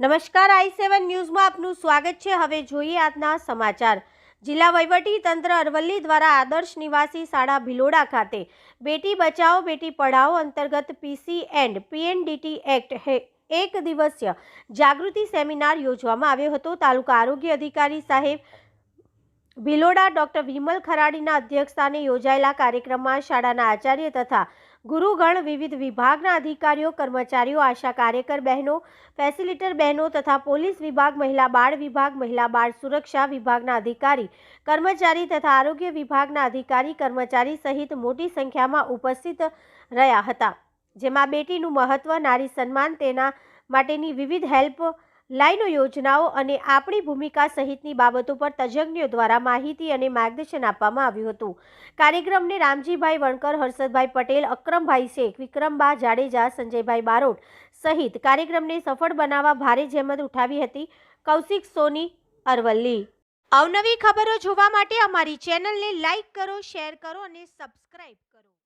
નમસ્કાર, આઈ સેવન ન્યૂઝમાં આપનું સ્વાગત છે. હવે જોઈએ આજના સમાચાર. જિલ્લા વહીવટી તંત્ર અરવલ્લી દ્વારા આદર્શ નિવાસી શાળા ભિલોડા ખાતે બેટી બચાવો, બેટી પઢાઓ અંતર્ગત પીસી એન્ડ પીએનડીટી એક્ટ હે, એક દિવસીય જાગૃતિ સેમિનાર યોજવામાં આવ્યો હતો. તાલુકા આરોગ્ય અધિકારી સાહેબ ભિલોડા ડોક્ટર વિમલ ખરાડીના અધ્યક્ષસ્થાને યોજાયેલા કાર્યક્રમમાં શાળાના આચાર્ય તથા ગુરુગણ વિવિધ વિભાગના અધિકારીઓ, કર્મચારીઓ, આશા કાર્યકર બહેનો, ફેસિલિટર બહેનો તથા પોલીસ વિભાગ, મહિલા બાળ વિભાગ, મહિલા બાળ સુરક્ષા વિભાગના અધિકારી, કર્મચારી તથા આરોગ્ય વિભાગના અધિકારી, કર્મચારી સહિત મોટી સંખ્યામાં ઉપસ્થિત રહ્યા હતા. જેમાં બેટીનું મહત્વ, નારી સન્માન તેના માટેની વિવિધ હેલ્પ લાઈનો યોજનાઓ અને આપણી ભૂમિકા સહિતની બાબતો પર તજજ્ઞો દ્વારા માહિતી અને માર્ગદર્શન આપવામાં આવ્યું હતું. કાર્યક્રમને રામજીભાઈ વણકર, હર્ષદભાઈ પટેલ, અક્રમભાઈ શેખ, વિક્રમબા જાડેજા, સંજયભાઈ બારોટ સહિત કાર્યક્રમને સફળ બનાવવા ભારે જહેમત ઉઠાવી હતી કૌશિક સોની અરવલ્લી. અવનવી ખબરો જોવા માટે અમારી ચેનલને લાઈક કરો, શેર કરો અને સબસ્ક્રાઈબ કરો.